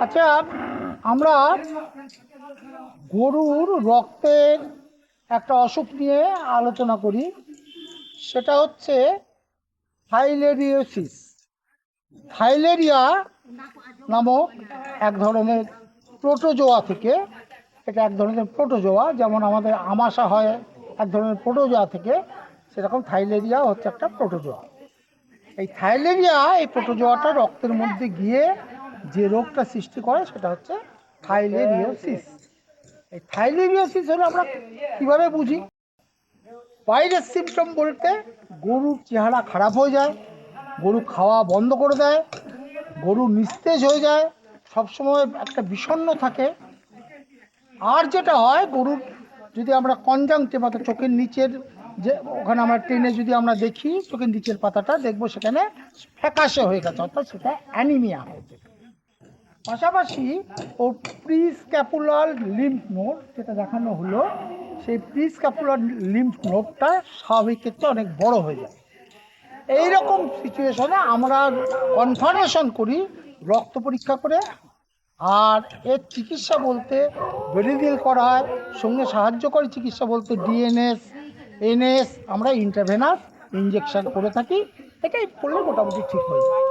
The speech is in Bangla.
আচ্ছা আমরা গরুর রক্তের একটা অসুখ নিয়ে আলোচনা করি। সেটা হচ্ছে থাইলেরিওসিস। থাইলেরিয়া নামক এক ধরনের প্রোটোজোয়া থেকে, এটা এক ধরনের প্রোটোজোয়া, যেমন আমাদের আমাশা হয় এক ধরনের প্রোটোজোয়া থেকে, সেরকম থাইলেরিয়া হচ্ছে একটা প্রোটোজোয়া। এই থাইলেরিয়া, এই প্রোটোজোয়াটা রক্তের মধ্যে গিয়ে যে রোগটা সৃষ্টি করে সেটা হচ্ছে থাইলেরিওসিস এই থাইলেরিওসিস হলে আমরা কীভাবে বুঝি? বাইরের সিমটম বলতে গরুর চেহারা খারাপ হয়ে যায়, গরু খাওয়া বন্ধ করে দেয়, গরু নিস্তেজ হয়ে যায়, সবসময় একটা বিষণ্ণ থাকে। আর যেটা হয়, গরুর যদি আমরা কনজাংটে অর্থাৎ চোখের নিচের যে, ওখানে আমরা ট্রেনে যদি আমরা দেখি, চোখের নিচের পাতাটা, দেখব সেখানে ফ্যাকাশে হয়ে গেছে, অর্থাৎ সেটা অ্যানিমিয়া হয়েছে পাশাপাশি ওর প্রিস্ক্যাপুলার লিম্ফ নোড যেটা দেখানো হলো, সেই প্রিস্ক্যাপুলার লিম্ফ নোডটা স্বাভাবিকের চেয়ে অনেক বড় হয়ে যায়। এই রকম সিচুয়েশনে আমরা কনফার্মেশন করি, রক্ত পরীক্ষা করে, আর এর চিকিৎসা বলতে বেরিদিল করা হয়, সঙ্গে সাহায্যকারী চিকিৎসা বলতে ডিএনএস এনএস আমরা ইন্টারভেনাস ইঞ্জেকশন করে থাকি, এটাই করলে মোটামুটি ঠিক হয়ে যায়।